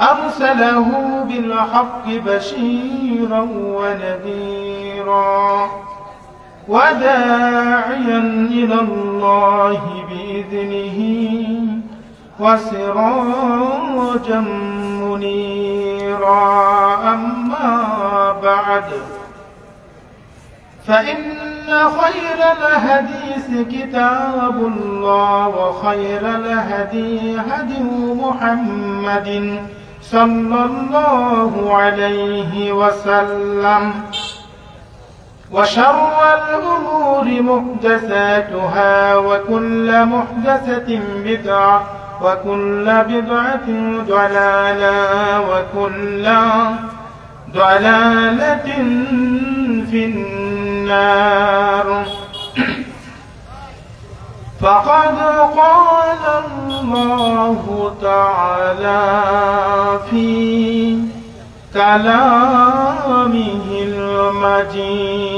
أرسله بالحق بشيرا ونذيرا وداعيا إلى الله بإذنه وسراجا منيرا. أما بعد فإن خير الحديث كتاب الله وخير الهدي هدي محمد صلى الله عليه وسلم. وشر الأمور محدثاتها وكل محدثة بدعة وكل بدعة ضلالة وكل ضلالة في النار. فقد قال الله تعالى في كلامه المجيد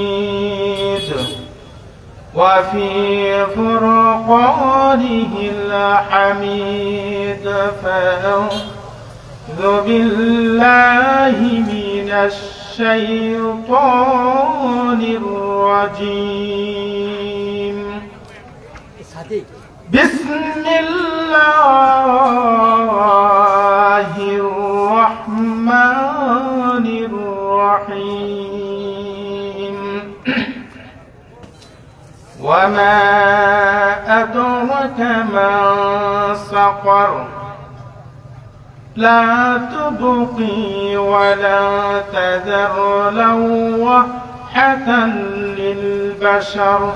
وفي فرقانه الحميد فأعوذ بالله من الشيطان الرجيم بسم الله وما أدرك ما سقر لا تبقي ولا تذر لوحة للبشر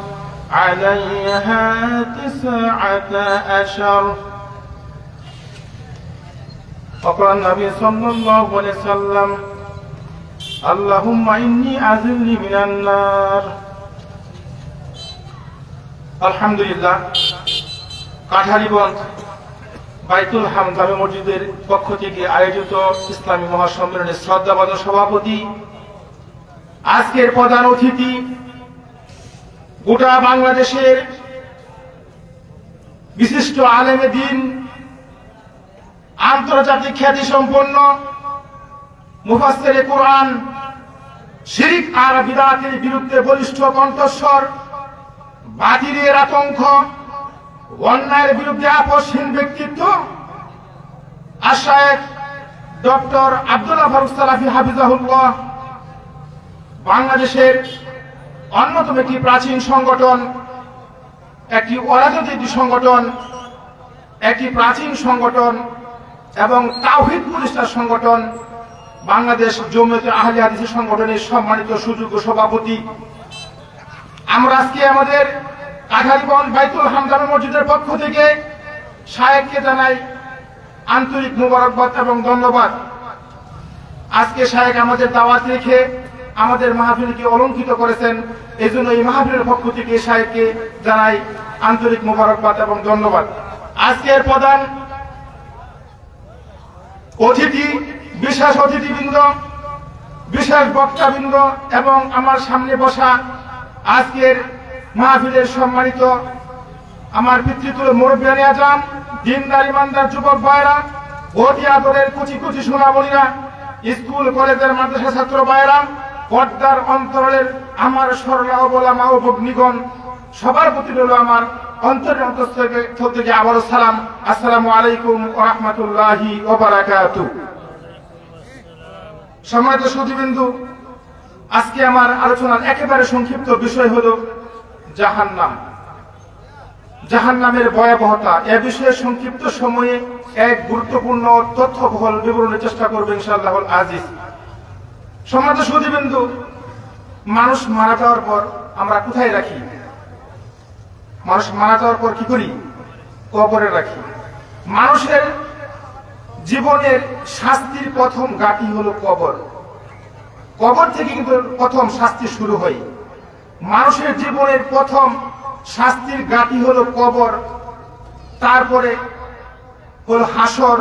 عليها تسعة أشر وقال النبي صلى الله عليه وسلم اللهم إني أعذني من النار আলহামদুলিল্লাহ কাঠারিবন্ধ বাইতুল হাম জামে মসজিদের পক্ষ থেকে আয়োজিত ইসলামী মহাসম্মেলনের শ্রদ্ধাবাদ সভাপতি, আজকের প্রধান অতিথি, গোটা বাংলাদেশের বিশিষ্ট আলেমে দিন, আন্তর্জাতিক খ্যাতি সম্পন্ন মুফাসের কোরআন, শিরিক আর বিদাতের বিরুদ্ধে বলিষ্ঠ কণ্ঠস্বর বাতিলের আতঙ্ক, অন্যায়ের বিরুদ্ধে আপসহীন ব্যক্তিত্ব, আশায়েক ডক্টর আব্দুল্লাহ ফারুক সালাফি হাফিজাহুল্লাহ, বাংলাদেশের অন্যতম একটি প্রাচীন সংগঠন, একটি অরাজনৈতিক সংগঠন, একটি প্রাচীন সংগঠন এবং তাওহিদ প্রতিষ্ঠার সংগঠন, বাংলাদেশ জমিয়তে আহলে হাদিসের সংগঠনের সম্মানিত সুযোগ্য সভাপতি। আমরা আজকে আমাদের কাঠারিগঞ্জ বাইতুল হামদান মসজিদের পক্ষ থেকে সাহেবকে জানাই আন্তরিক মুবারকবাদ এবং ধন্যবাদ। আজকে সাহেব আমাদের দাওয়াত রেখে আমাদের মাহফিলকে অলঙ্কিত করেছেন এই জন্য এই মাহফিলের পক্ষ থেকে সাহেবকে জানাই আন্তরিক মোবারকবাদ এবং ধন্যবাদ। আজকের প্রধান অতিথি, বিশেষ অতিথিবৃন্দ, বিশেষ বক্তাবৃন্দ এবং আমার সামনে বসা আজকের মাহফিলের সম্মানিত আমার পিতৃতুল মুরব্বিয়ানি আজম, দিনদার ইমানদার যুবক ভাইরা অতি আদরের কুচি কুচি সোনামণিরা স্কুল, কলেজের মাদ্রাসা ছাত্র ভাইরা পর্দার অন্তরের আমার সরলা অবলা মা ও ভগ্নিগণ, সবার প্রতি রইল আমার অন্তরের অন্তঃস্থল থেকে আবারও সালাম। আসসালামু আলাইকুম ও রহমতুল্লাহি ওবারাকাতু সম্মানিত সুধীবিন্দু আজকে আমার আলোচনার একেবারে সংক্ষিপ্ত বিষয় হলো জাহান্নাম। জাহান্নামের ভয়াবহতা, এ বিষয়ে সংক্ষিপ্ত সময়ে এক গুরুত্বপূর্ণ তথ্য তথ্যবহল বিবরণের চেষ্টা করবে ইনশাআল্লাহ আজিজ। সম্মানিত সুধীবিন্দু, মানুষ মারা যাওয়ার পর আমরা কোথায় রাখি? মানুষ মারা যাওয়ার পর কি করি? কবরে রাখি। মানুষের জীবনের শাস্তির প্রথম গাটি হলো কবর। কবর থেকে কিন্তু প্রথম শাস্তি শুরু হয়। মানুষের জীবনের প্রথম শাস্তির গাঁটি হলো কবর। তারপরে হলো হাসর।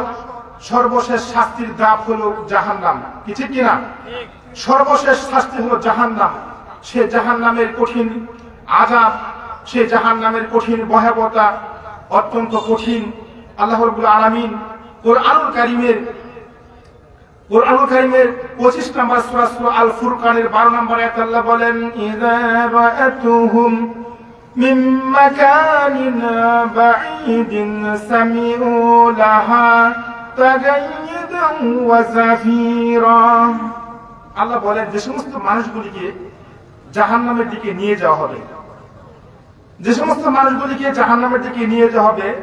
সর্বশেষ শাস্তির দাপ হলো জাহান্নাম। কি ঠিক কিনা সর্বশেষ শাস্তি হলো জাহান্নাম। সে জাহান্নামের কঠিন আজাব সে জাহান্নামের কঠিন ভয়াবহতা অত্যন্ত কঠিন। আল্লাহ রব্বুল আলামিন কোরআনুল কারিমের নম্বর নম্বর আল্লাহ বলেন লাহা আল্লাহ বলেন, যে সমস্ত মানুষগুলিকে জাহান্নামের দিকে নিয়ে যাওয়া হবে, যে সমস্ত মানুষগুলিকে জাহান্নামের দিকে নিয়ে যাওয়া হবে,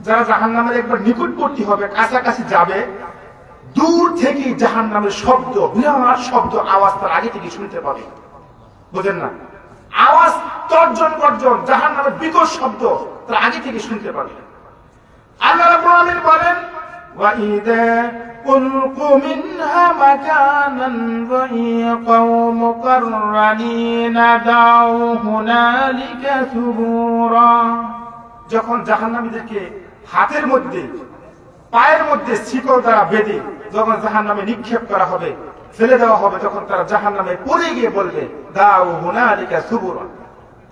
যারা জাহান্নামের একবার নিকটবর্তী হবে, কাছাকাছি যাবে দূর থেকে জাহান্নামের শব্দ বিরাট শব্দ আওয়াজ তার আগে থেকে শুনতে পাবে বুঝেন না আওয়াজ তর্জন গর্জন জাহান্নামের বিকট শব্দ তার আগে থেকে শুনতে পাবে আল্লাহ রাব্বুল আলামিন বলেন وَإِذَا أُلْقُوا مِنْهَا مَكَانًا ضَيِّقًا مُقَرَّنِينَ دَعَوْا هُنَالِكَ ثُبُورًا যখন জাহান্নামীদেরকে হাতের মধ্যে পায়ের মধ্যে শিকল দ্বারা বেঁধে যখন জাহান্নামে নিক্ষেপ করা হবে, ফেলে দেওয়া হবে, তখন তারা জাহান্নামে পড়ে গিয়ে বলবে দাও হুনালিকা সুবুর।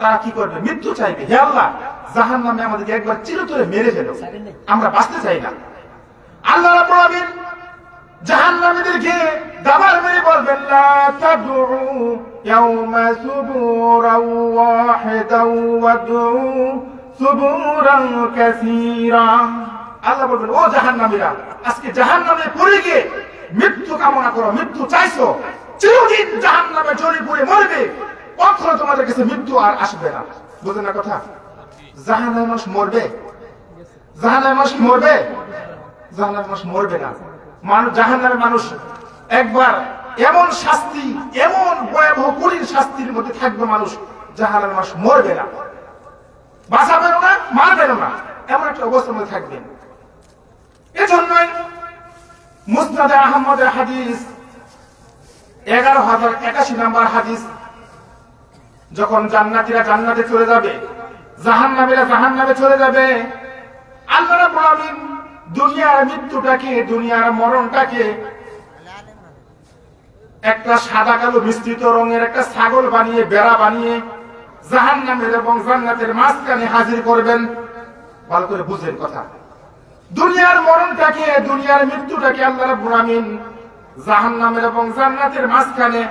তারা কি করবে? মৃত্যু চাইবে। হে আল্লাহ, জাহান্নামে আমাদেরকে একবার চিরতরে মেরে ফেলো। আমরা বাঁচতে চাই না। আল্লাহ রাব্বুল আলামিন জাহান্নামীদেরকে দাবার মেরে বলবেন, লা তাদউ ইয়াউমা সুবুরান ওয়াহিদান ওয়াদউ সুবুরান কাসীরা। আল্লাহ বলবেন, ও জাহান্নামীরা, আজকে জাহান্নামে পড়ে গিয়ে মৃত্যু কামনা করো, মৃত্যু চাইছো। চিরদিন জাহান্নামে জ্বলে পড়ে মরবে। কখনো তোমাদের কাছে মৃত্যু আর আসবে না। বুঝলেন না কথা? জাহান্নামে মানুষ মরবে? জাহান্নামে মানুষ কি মরবে? জাহান্নামে মানুষ মরবে না। মানুষ জাহান্নামে মানুষ একবার এমন শাস্তি, এমন ভয়াবহ কঠিন শাস্তির মধ্যে থাকবে মানুষ, জাহান্নামে মানুষ মরবে না। বাঁচাবেন না মারবেন না। এমন একটা অবস্থার মধ্যে থাকবেন। এজন্যই মুসনাদ আহমদের হাদিস, এগারো হাজার একাশি নাম্বার হাদিস, যখন জান্নাতীরা জান্নাতে চলে যাবে, জাহান্নামীরা জাহান্নামে চলে যাবে, আল্লাহ দুনিয়ার মৃত্যুটাকে, দুনিয়ার মরণটাকে একটা সাদা কালো মিশ্রিত রঙের একটা ছাগল বানিয়ে, বেড়া বানিয়ে জাহান্নামের এবং জান্নাতের মাঝখানে হাজির করবেন। ভালো করে বুঝেন কথা। দুনিয়ার মরণটাকে, দুনিয়ার মৃত্যুটাকে আল্লাহ রাব্বুল আলামিন জাহান্নামের এবং জান্নাতের মাঝখানে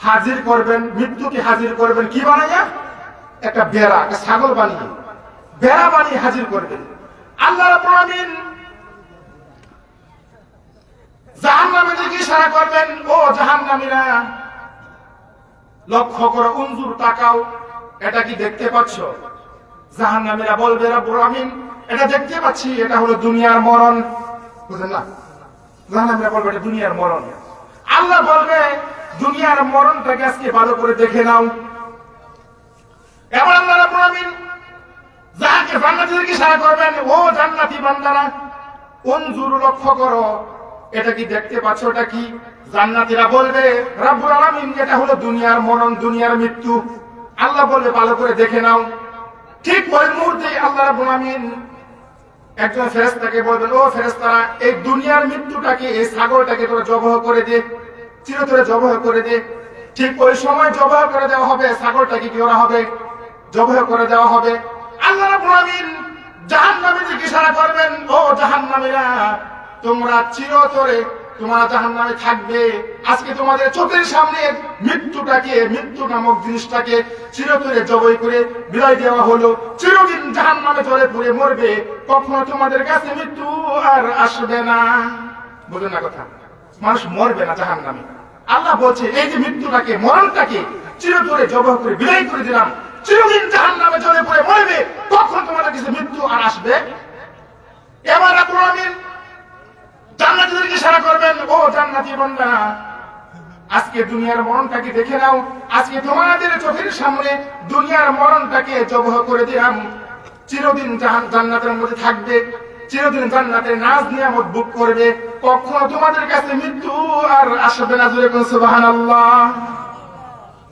হাজির করবেন। মৃত্যুকে হাজির করবেন কি বানাইয়া? একটা বেড়া, একটা ছাগল বানিয়ে। বেড়া বানিয়ে হাজির করবেন। আল্লাহ রাব্বুল আলামিন জাহান্নামের দিকে ইশারা করবেন, ও জাহান্নামীরা, লক্ষ্য করো, উনজুর তাকাও। এটা কি দেখতে পাচ্ছ? জাহান্নামীরা বলবে, রাব্বুল আমিন এটা দেখতে পাচ্ছি, এটা হলো দুনিয়ার মরণ। বুঝলেন না? জাহান্নামীরা বলবে এটা দুনিয়ার মরণ। আল্লাহ বলবে, দুনিয়ার মরণটাকে আজকে ভালো করে দেখে নাও। এবার আল্লাহ রাব্বুল আমিন যাকে জান্নাতীদেরকে ইশারা করবেন, ও জান্নাতি বান্দারা, উনজুর লক্ষ্য করো, এটা কি দেখতে পাচ্ছ, এটা কি? জান্নাতীরা বলবে, রাব্বুল আলামিন, এটা হলো দুনিয়ার মরণ, দুনিয়ার মৃত্যু। আল্লাহ বলবে, ভালো করে দেখে নাও। ঠিক ওই মুহূর্তে আল্লাহ রাব্বুল আলামিন একজন ফেরেস্তাকে বলবেন ও ফেরেস্তারা এই দুনিয়ার মৃত্যুটাকে, এই ছাগলটাকে তোরা জবহ করে দে, চিরতরে জবহ করে দে। ঠিক ওই সময় জবহ করে দেওয়া হবে, সাগরটাকে কি করা হবে? জবহ করে দেওয়া হবে। আল্লাহ রাব্বুল আমিন জাহান্নামে ইশারা করবেন, ও জাহান্নামীরা, তোমরা চিরতরে তোমরা জাহান্নামে থাকবে। আজকে তোমাদের চোখের সামনে মৃত্যুটাকে, মৃত্যু নামক জিনিসটাকে চিরতরে জবই করে বিদায় দেওয়া হলো। চিরদিন জাহান নামে চলে পড়ে মরবে। কখনো তোমাদের কাছে মৃত্যু আর আসবে না। বুঝলেন না কথা? মানুষ মরবে না জাহান নামে আল্লাহ বলছে, এই যে মৃত্যুটাকে, মরণটাকে চিরতরে জবহ করে বিদায় করে দিলাম। চিরদিন জাহান নামে চলে পড়ে মরবে। তখন তোমাদের কাছে মৃত্যু আর আসবে? এবার আমিন জান্নাতীদেরকে ইশারা করবেন, ও জান্নাতি বান্দা আজকে দুনিয়ার মরণটাকে দেখে নাও, আজকে তোমাদের চোখের সামনে দুনিয়ার মরণটাকে জবহ করে দিলাম। চিরদিন জান্নাতের মধ্যে থাকবে, চিরদিন জান্নাতে নাজ নিয়ামত বুক করবে। কখনো তোমাদের কাছে মৃত্যু আর আসবে না জুড়ে কোন সুবহানাল্লাহ।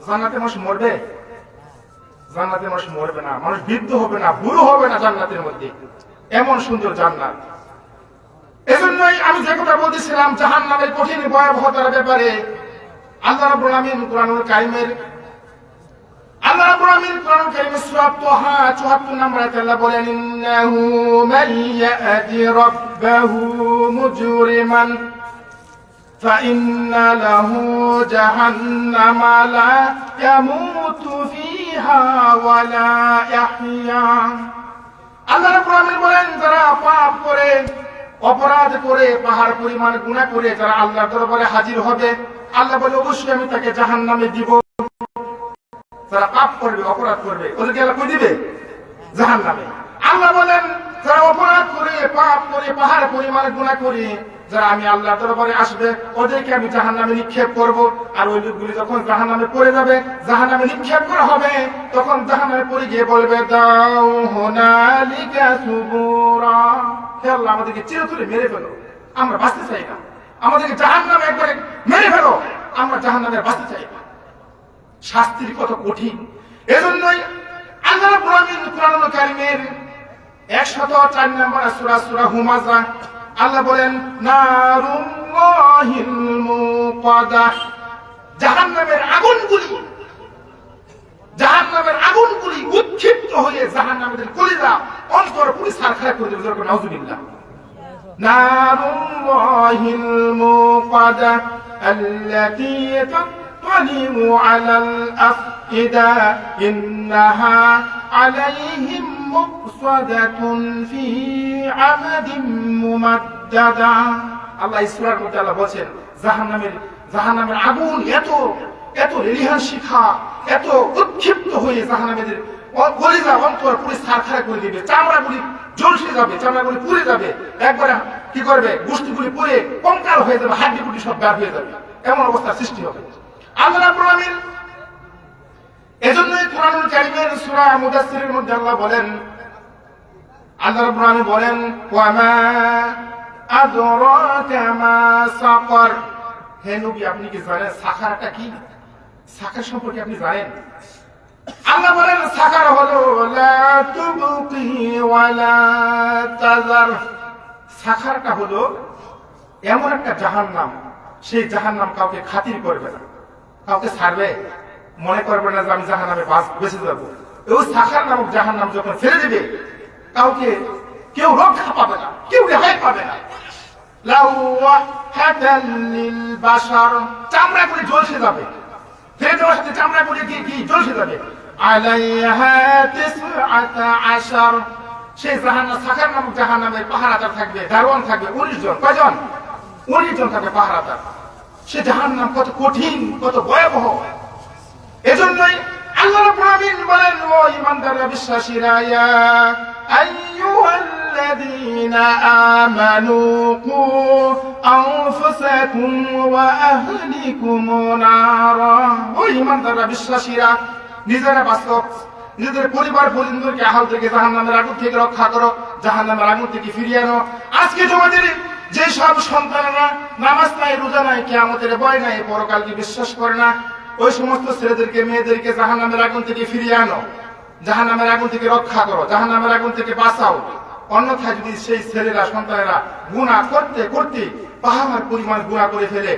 জান্নাতে মানুষ মরবে? জান্নাতে মানুষ মরবে না, মানুষ বৃদ্ধ হবে না, বুড়ো হবে না জান্নাতের মধ্যে। এমন সুন্দর জান্নাত। এজন্যই আমি যে কথা বলতেছিলাম জাহান নামের কঠিন ভয়াবহতার ব্যাপারে আল্লাহ রাব্বুল আলামিন কোরআনুল কারিমের আল্লাহ রাব্বুল আলামিন কোরআনুল কারিমের সূরা তাহা 74 নম্বর আয়াতে আল্লাহ বলেন ইন্নাহু মান ইয়াতি রাব্বাহু মুজরিমান فإن له جهنم لا يموت فيها ولا يحيا আল্লাহ রাব্বুল আলামিন বলেন যারা পাপ করে অপরাধ করে, পাহাড় পরিমাণ গুণা করে যারা আল্লাহর দরবারে হাজির হবে, আল্লাহ বলে, অবশ্যই আমি তাকে জাহান নামে দিব। যারা পাপ করবে, অপরাধ করবে, ওদেরকে আল্লাহ দিবে? জাহান্নামে। আল্লাহ বলেন, যারা অপরাধ করে, পাপ করে, পাহাড় পরিমাণ গুণা করে যারা আমি আল্লাহ দরবারে আসবে, ওদেরকে আমি জাহান্নামে নিক্ষেপ করব। আর ওই লোকগুলি যখন জাহান্নামে পড়ে যাবে, জাহান্নামে নিক্ষেপ করা হবে, তখন জাহান্নামে পড়ে গিয়ে বলবে, দাও হোনালিকা সুবুরা। হে আল্লাহ, আমাদেরকে চিরতরে মেরে ফেলো। আমরা বাঁচতে চাই না। আমাদেরকে জাহান্নামে একবারে মেরে ফেলো। আমরা জাহান্নামে বাঁচতে চাই না। শাস্তির কত কঠিন। এজন্যই আল্লাহ কোরআনুল কারীমের 104 নম্বর সূরা সূরা হুমাজা আল্লাহ বলেন জাহান নামের আগুনগুলি জাহান নামের আগুনগুলি উৎক্ষিপ্ত হয়ে জাহান নামের কলিরা অন্তর পুরি সার খারাপ করে দেবে। যেরকম নাউজুবিল্লাহ। নারুল্লাহিল মুকাদা আল্লাতী তাতালিমু আলাল আফিদা ইন্নাহা আলাইহিম مقصدة في عمد ممددة আল্লাহ ইসলামের মধ্যে আল্লাহ বলছেন জাহান্নামের জাহান্নামের আগুন এত এত রেলিহান শিখা এত উৎক্ষিপ্ত হয়ে জাহান্নামের কলিজা অন্তর পুরি সারখার করে দিবে চামড়াগুলি ঝলসে যাবে চামড়াগুলি পুড়ে যাবে একবারে কি করবে গোষ্ঠীগুলি পুড়ে কঙ্কাল হয়ে যাবে হাড্ডি গুটি সব বের হয়ে যাবে এমন অবস্থার সৃষ্টি হবে আল্লাহ রাব্বুল আলামিন এজন্যই কোরআনুল কারীমের সূরা মুদাসসিরের মধ্যে আল্লাহ বলেন, আল্লাহ রাব্বুল আলামিন বলেন, ওয়ামা আদরাকা মা সাকর। হে নবী, আপনি কি জানেন সাখারটা কি? সাখার সম্পর্কে আপনি জানেন? আল্লাহ বলেন, সাকার হলো, লা তুবকি ওয়ালা তাজার সাখারটা হলো, এমন একটা জাহান্নাম সেই জাহান্নাম কাউকে খাতির করবে না, কাউকে ছাড়বে। মনে করবে না যে আমি জাহান্নামে বাস বেঁচে যাব। ওই সাখার নামক জাহান নাম যখন ফেলে দিবে, কাউকে কেউ রক্ষা পাবে না, কেউ রেহাই পাবে না। চামড়া ঝলসে যাবে। চামড়া ঝলসে যাবে? পাহারাদার থাকবে থাকবে, উনিশ থাকবে সে জাহান্নাম কত কঠিন, কত ভয়াবহ। এজন্যই আল্লাহ রাব্বুল আলামিন বলেন, ও ঈমানদাররা, বিশ্বাসীরা, ইয়া আমানু কু আনফুসাকুম ওয়া আহলিকুম নারা। ও ঈমানদাররা, বিশ্বাসীরা, নিজেরা বাস্তব। নিজেদের পরিবার পরিজনদেরকে আহাল থেকে জাহান্নামের আগুন থেকে রক্ষা করো, জাহান্নামের আগুন থেকে ফিরিয়ে আনো। আজকে তোমাদের যে সব সন্তানরা নামাজ নাই, রোজা নাই, কিয়ামতের ভয় নাই, পরকালকে বিশ্বাস করে না। ওই সমস্ত ছেলেদেরকে, মেয়েদেরকে জাহান্নামের আগুন থেকে ফিরিয়ে আনো। জাহান্নামের আগুন থেকে রক্ষা করো, জাহান্নামের আগুন থেকে বাঁচাও। অন্যথায় যদি সেই ছেলেরা, সন্তানেরা গুণা করতে করতে পাহাড় পরিমাণ গুণা করে ফেলে,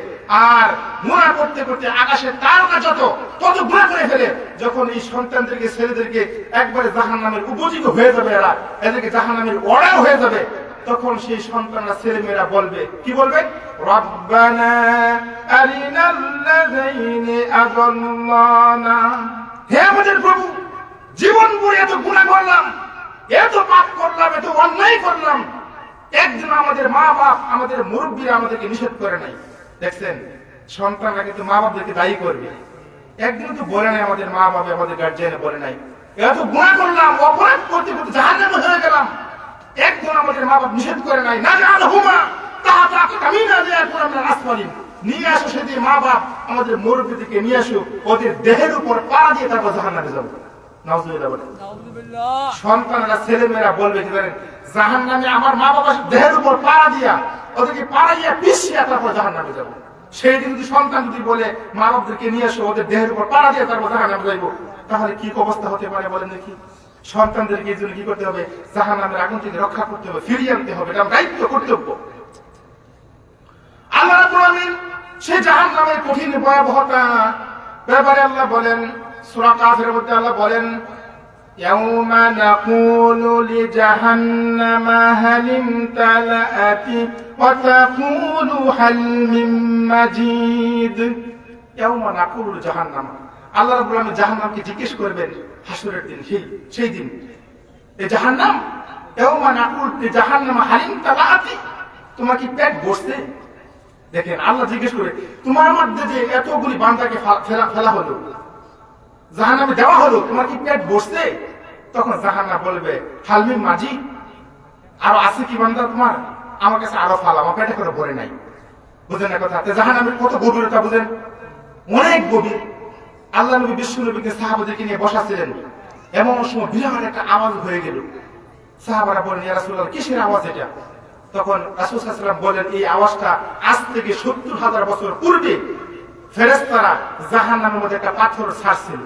আর গুণা করতে করতে আকাশে তারকা যত, তত গুণা করে ফেলে, যখন এই সন্তানদেরকে, ছেলেদেরকে একবারে জাহান নামের উপযোগী হয়ে যাবে এরা, এদেরকে জাহান নামের অর্ডার হয়ে যাবে। তখন সেই সন্তানরা ছেলেমেয়েরা বলবে, কি বলবে? রব্বানা আরিনাল্লাযাইনি আযাল্লানা। হে আমাদের প্রভু, জীবন ভরে এত গুনাহ করলাম, এত পাপ করলাম, এত অন্যায় করলাম। একদিন আমাদের মা বাপ আমাদের মুরব্বীরা আমাদেরকে নিষেধ করে নাই। দেখছেন, সন্তানরা কিন্তু মা বাপদেরকে দায়ী করবে। একদিন তো বলে নাই আমাদের মা বাবা আমাদের গার্জিয়ানে বলে নাই। এত গুণা করলাম, অপরাধ করতে করতে জাহান্নামে হয়ে গেলাম। একজন আমাদের মা বাপ নিষেধ করে নাই। না জান হুমা তাহা তাকে আমি না দেওয়ার পর আমরা আসমানি নিয়ে আসো সেদিন মা বাপ আমাদের মুরব্বীদেরকে নিয়ে আসো ওদের দেহের উপর পা দিয়ে তারপর জাহান্নামে যাব। নাউজুবিল্লাহ বলে নাউযুবিল্লাহ সন্তানেরা ছেলেমেয়েরা বলবে যে জানেন জাহান নামে আমার মা বাবা দেহের উপর পাড়া দিয়া ওদেরকে পাড়াইয়া পিছিয়ে তারপর জাহান নামে যাব। সেই দিন যদি সন্তান যদি বলে মা বাবাদেরকে নিয়ে এসো ওদের দেহের উপর পাড়া দিয়ে তারপর জাহান নামে যাইবো তাহলে কি অবস্থা হতে পারে বলেন দেখি। সন্তানদেরকে এই জন্য কি করতে হবে জাহান নামের আগুন থেকে রক্ষা করতে হবে ফিরিয়ে আনতে হবে এটা আমার দায়িত্ব কর্তব্য আল্লাহ রাব্বুল আলামিন সেই জাহান্নামের কঠিন ভয়াবহতা ব্যাপারে আল্লাহ বলেন সূরা কাফিরের মধ্যে আল্লাহ বলেন يوم نقول لجهنم هل امتلأت وتقول هل من مجيد يوم نقول لجهنم আল্লাহ রাব্বুল আলামিন জাহান্নামকে জিজ্ঞেস করবেন হাসরের দিন, সেই সেই দিন। এ জাহান্নাম, ইয়াউমা নাকুল জাহান্নাম, হালিম তালাআতি তোমার কি পেট বসতে দেখেন, আল্লাহ জিজ্ঞেস করে, তোমার মধ্যে যে এতগুলি বান্দাকে ফেলা ফেলা হলো, জাহান্নামে দেওয়া হলো, তোমার কি পেট বসতে তখন জাহান্নাম বলবে হালমি মাঝি আরও আছে কি বান্দা তোমার? আমার কাছে আরও ফাল, আমার পেটে করে ভরে নাই। বুঝেন না কথা জাহান্নামের কত গভীরতা বুঝেন? অনেক গভীর। আল্লাহ নবী বিশ্ব নবীকে সাহাবাদেরকে নিয়ে বসাছিলেন এমন সময় বিরাট একটা আওয়াজ হয়ে গেল। সাহাবারা বলেন ইয়া রাসূলুল্লাহ, কিসের আওয়াজ এটা? তখন রাসূল বলেন এই আওয়াজটা আজ থেকে সত্তর হাজার বছর পূর্বে ফেরেশতারা জাহান্নামের মধ্যে একটা পাথর ছাড়ছিল।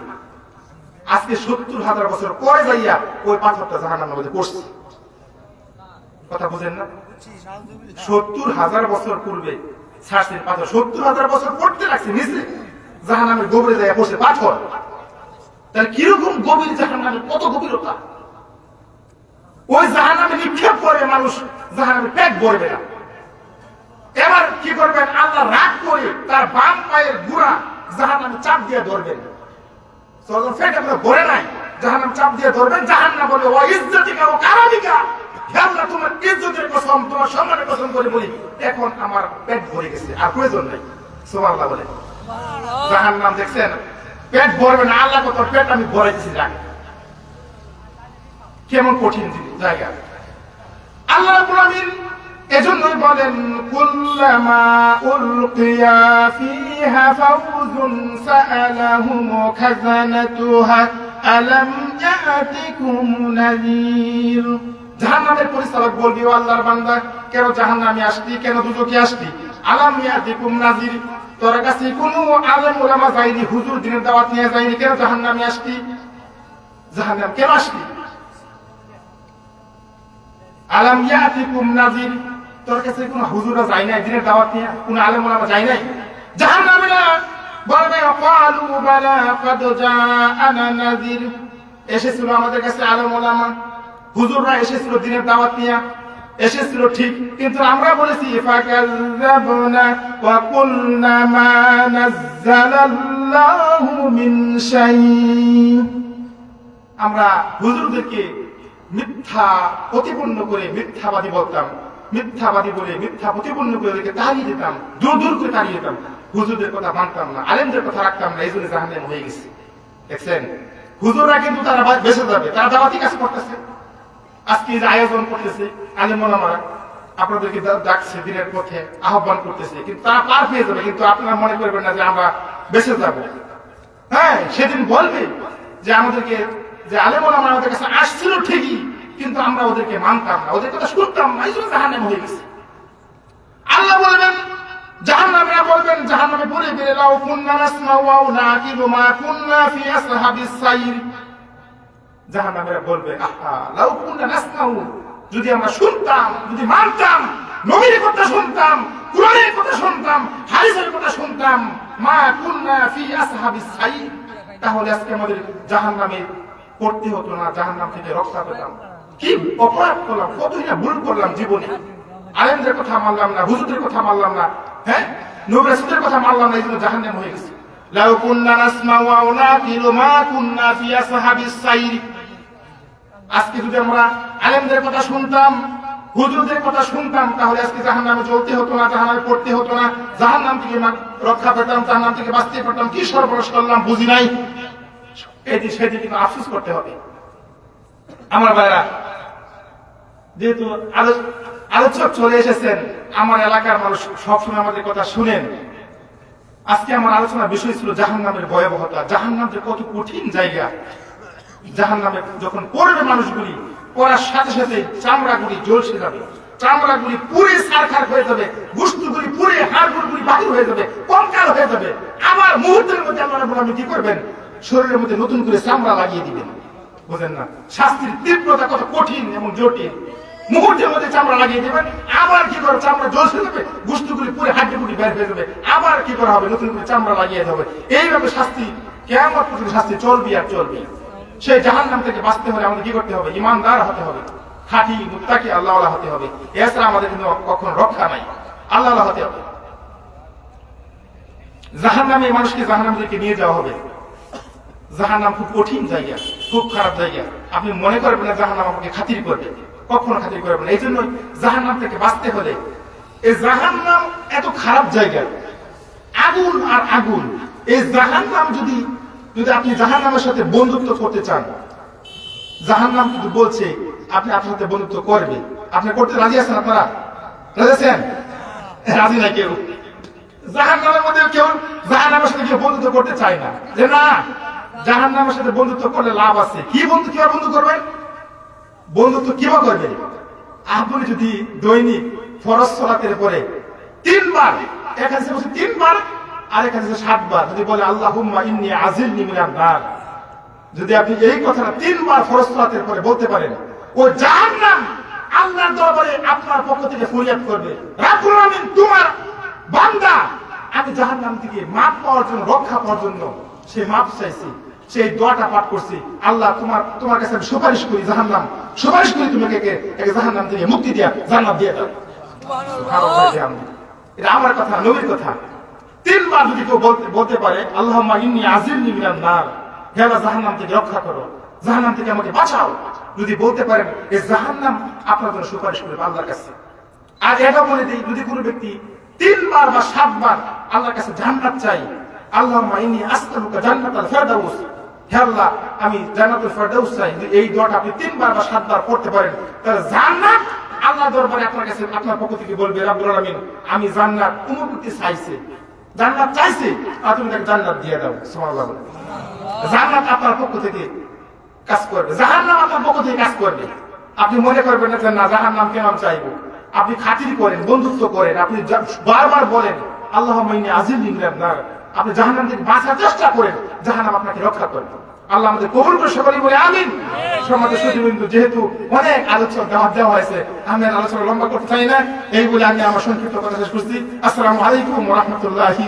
আজকে সত্তর হাজার বছর পরে যাইয়া ওই পাথরটা জাহান্নামের মধ্যে পড়ছে। কথা বুঝেন না? সত্তর হাজার বছর পূর্বে ছাড়ছেন পাথর। সত্তর হাজার বছর পড়তে লাগছে নিচে। জাহান্নামের গভীরে যাইয়া পড়ছে পাথর তাহলে কীরকম গভীর জাহান্নামের কত গভীরতা? ওই জাহান্নামে নিক্ষেপ করে মানুষ জাহান্নামে পেট ভরবে না। এবার কি করবেন? আল্লাহ রাগ করে তার বাম পায়ের গুড়া জাহান্নামে চাপ দিয়ে ধরবেন। পেট আপনার ভরে নাই। জাহান্নাম চাপ দিয়ে ধরবেন। জাহান্নাম বলে, ও ইজ্জতিকা, ও আল্লাহ, তোমার ইজ্জতের কসম, তোমার সম্মানের কসম করে বলি, এখন আমার পেট ভরে গেছে, আর প্রয়োজন নাই। সুবহানাল্লাহ বলে। জাহান্নাম দেখছেন? পেট ভরবে না, আল্লাহ কত পেট আমি ভরাইছি যাক কেমন কঠিন জায়গা। আল্লাহ আমিন এজন্যই বলেন, কুল্লামা উলকিয়া ফিহা ফাউজুন সাআলাহুম খাজানাতুহা আলাম ইয়াতিকুম নাযীর। জাহান্নামের পরিচালক বলবি, ও আল্লাহর বান্দা, কেন জাহান্নামে আসতি কেন দুজকে আসতি আলাম ইয়াতিকুম নাযীর। তোর কাছে কোনো আলেম ওলামা যায়নি, হুজুর দিনের দাওয়াত নিয়ে যায়নি, কেন জাহান্নামে আসতি জাহান্নাম কেন আসতি আলাম ইয়াতিকুম নাযির তোর কাছে কোন হুজুরা যায় নাই দিনের দাওয়াত নিয়ে, কোন আলেম ওলামা যায় নাই? জাহান্নামীরা বলবে ক্বালু বালা ক্বাদ জাআনা নাযির এসেছিল আমাদের কাছে আলেম ওলামা। হুজুররা এসেছিল দিনের দাওয়াত নিয়ে। এসেছিল ঠিক, কিন্তু আমরা বলেছি আমরা হুজুরদেরকে মিথ্যা প্রতিপন্ন করে মিথ্যাবাদী বলতাম, মিথ্যাবাদী বলে মিথ্যা প্রতিপন্ন করে ওদেরকে তাড়িয়ে দিতাম দূর দূর করে তাড়িয়ে দিতাম। হুজুরদের কথা মানতাম না, আলেমদের কথা রাখতাম না, এই জন্য হয়ে গেছে। দেখছেন? হুজুররা কিন্তু তারা বেঁচে যাবে, তারা দাওয়াতি কাজ করতেছে। আজকে যে আয়োজন করতেছে, আলেম ওলামারা আপনাদেরকে ডাকছে, দিনের পথে আহ্বান করতেছে। কিন্তু তারা পার পেয়ে যাবে, কিন্তু আপনারা মনে করবেন না যে আমরা বেঁচে যাব। হ্যাঁ সেদিন বলবে যে আমাদেরকে, যে আলেমন আমাদের কাছে আসছিল ঠিকই, কিন্তু আমরা ওদেরকে মানতাম না। ওদের কথা শুনতাম না, এই জন্য হয়ে গেছে। আল্লাহ বলবেন জাহান্নামীরা বলবেন, জাহান্নামে বলে বেরে লাউ কুন্না নাসমাউ ওয়া নাকিলু মা কুন্না ফি আসহাবিস সাইর। জাহান্নামীরা বলবে, আহা, লাউ কুন্না নাসমাউ, যদি আমরা শুনতাম, যদি মানতাম, নবীর কথা শুনতাম, কুরআনের কথা শুনতাম, হাদিসের কথা শুনতাম, মা কুন্না ফি আসহাবিস সাইর তাহলে আজকে আমাদের জাহান্নামে পড়তে হতো না, জাহান্নাম থেকে রক্ষা পেতাম। কি অপরাধ করলাম কতই না ভুল করলাম জীবনে। আলেমদের কথা মানলাম না, হুজুরদের কথা মানলাম না হ্যাঁ? নবী কথা মানলাম না, এই জন্য জাহান্নাম হয়ে গেছে। লাউ কুন্না নাসমাউ ওয়া নাকিলু মা কুন্না ফি আসহাবিস সাইর আজকে যদি আমরা আলেমদের কথা শুনতাম, হুজুরদের কথা শুনতাম, তাহলে আজকে জাহান্নামে চলতে হতো না, জাহান্নামে পড়তে হতো না। জাহান্নাম থেকে রক্ষা পেতাম জাহান নাম থেকে বাঁচতে পারতাম। কি সর্বনাশ করলাম বুঝি নাই? এদিন সেদিন কিন্তু আফসোস করতে হবে। আমার ভাইরা, যেহেতু আলো- আলোচক চলে এসেছেন, আমার এলাকার মানুষ সবসময় আমাদের কথা শুনেন। আজকে আমার আলোচনার বিষয় ছিল জাহান্নামের ভয়াবহতা। জাহান্নাম যে কত কঠিন জায়গা। জাহান নামে যখন পড়বে মানুষগুলি, পড়ার সাথে সাথে চামড়াগুলি জ্বলসে যাবে। চামড়াগুলি পুরে সারখার হয়ে যাবে গুস্তুগুলি পুরে হাড়গুলি বাহির হয়ে যাবে, কঙ্কাল হয়ে যাবে। আবার মুহূর্তের মধ্যে আল্লাহ রাব্বুল কি করবেন? শরীরের মধ্যে নতুন করে চামড়া লাগিয়ে দিবেন। বুঝেন না? শাস্তির তীব্রতা কত কঠিন এবং জটিল। মুহূর্তের মধ্যে চামড়া লাগিয়ে দেবেন, আবার কি করে চামড়া জ্বলসে যাবে গুস্তুগুলি পুরে হাড্ডিগুলি বের হয়ে যাবে। আবার কি করা হবে? নতুন করে চামড়া লাগিয়ে দেবে এইভাবে শাস্তি কেমন শাস্তি চলবি আর চলবি সেই জাহান নাম থেকে বাঁচতে হলে আমাদের কি করতে হবে? ইমানদার হতে হবে। খাঁটি মুত্তাকি আল্লাহ হতে হবে। এছাড়া আমাদের কিন্তু কখনো রক্ষা নাই। আল্লাহ হতে হবে। জাহান নামে মানুষকে জাহান নাম থেকে নিয়ে যাওয়া হবে। জাহান নাম খুব কঠিন জায়গা, খুব খারাপ জায়গা। আপনি মনে করবেন না জাহান নাম আমাকে খাতির করবে। কখনো খাতির করবে না। এই জন্য জাহান নাম থেকে বাঁচতে হলে এই জাহান নাম এত খারাপ জায়গা। আগুন আর আগুন। এই জাহান নাম যদি যদি আপনি জাহান নামের সাথে বন্ধুত্ব করতে চান জাহান নাম কিন্তু বলছে আপনি আপনার সাথে বন্ধুত্ব করবে আপনি করতে রাজি আছেন আপনারা? রাজি আছেন? রাজি নাই কেউ? জাহান নামের মধ্যে কেউ জাহান নামের সাথে কেউ বন্ধুত্ব করতে চায় না। যে না জাহান নামের সাথে বন্ধুত্ব করলে লাভ আছে। কি বন্ধু, কীভাবে বন্ধু করবেন? বন্ধুত্ব কীভাবে করবেন? আপনি যদি দৈনিক ফরজ সলাতের পরে তিনবার এখানে বলছে তিনবার আর এখানে সাতবার, যদি বলে আল্লাহ ইন্নি আজিল নিমিলাম নার। যদি আপনি এই কথাটা তিনবার ফরজ পরে বলতে পারেন, ও জাহান্নাম, আল্লাহর দরবারে আপনার পক্ষ থেকে ফরিয়াদ করবে। তোমার বান্দা। আমি জাহান্নাম থেকে মাপ পাওয়ার জন্য, রক্ষা পাওয়ার জন্য সে মাপ চাইছি সেই দোয়াটা পাঠ করছি। আল্লাহ তোমার তোমার কাছে আমি সুপারিশ করি জাহান্নাম, সুপারিশ করি একে একে জাহান্নাম থেকে মুক্তি দিয়া জান্নাত দিয়ে দাও। এটা আমার কথা, নবীর কথা। তিনবার যদি কেউ বলতে পারে আল্লাহ ইন্নি নার হে আল্লাহ, জাহান্নাম থেকে রক্ষা করো। জাহান্নাম থেকে আমাকে বাঁচাও। যদি বলতে পারেন এই জাহান্নাম আপনার জন্য সুপারিশ করবে আল্লাহর কাছে। আর এটা বলে দিই, যদি কোনো ব্যক্তি তিনবার বা সাতবার আল্লাহর কাছে জান্নাত চাই আল্লাহ ইন্নি আস্তালুকা জান্নাতাল ফেরদাউস হে আল্লাহ, আমি ফেরদাউস চাই। যদি এই দোয়াটা আপনি তিনবার বা সাতবার পড়তে পারেন, তাহলে জান্নাত আল্লাহ দরবারে আপনার কাছে আপনার পক্ষ থেকে বলবে আমি জান্নাত করতে চাইছে। জান্নাত চাইছি, আর তুমি তাকে জান্নাত দিয়ে দাও, সুবহানাল্লাহ জান্নাত আপনার পক্ষ থেকে কাজ করবে, জাহান্নাম আপনার পক্ষ থেকে কাজ করবে। আপনি মনে করবেন না না, জাহান্নাম কেন আমি চাইব? আপনি খাতির করেন, বন্ধুত্ব করেন, আপনি বারবার বলেন আল্লাহ মাইনি আজিল নিলেন না আপনি জাহান্নাম থেকে বাঁচার চেষ্টা করেন, জাহান্নাম আপনাকে রক্ষা করবে। আল্লাহ আমাদের কবুল করে সকলেই বলে আমিন। সমাজের সুদীবিন্দু যেহেতু অনেক আলোচনা দেওয়া দেওয়া হয়েছে, আমি আর আলোচনা লম্বা করতে চাই না। এই বলে আমি আমার সংক্ষিপ্ত কথা শেষ করছি। আসসালামু আলাইকুম রহমতুল্লাহি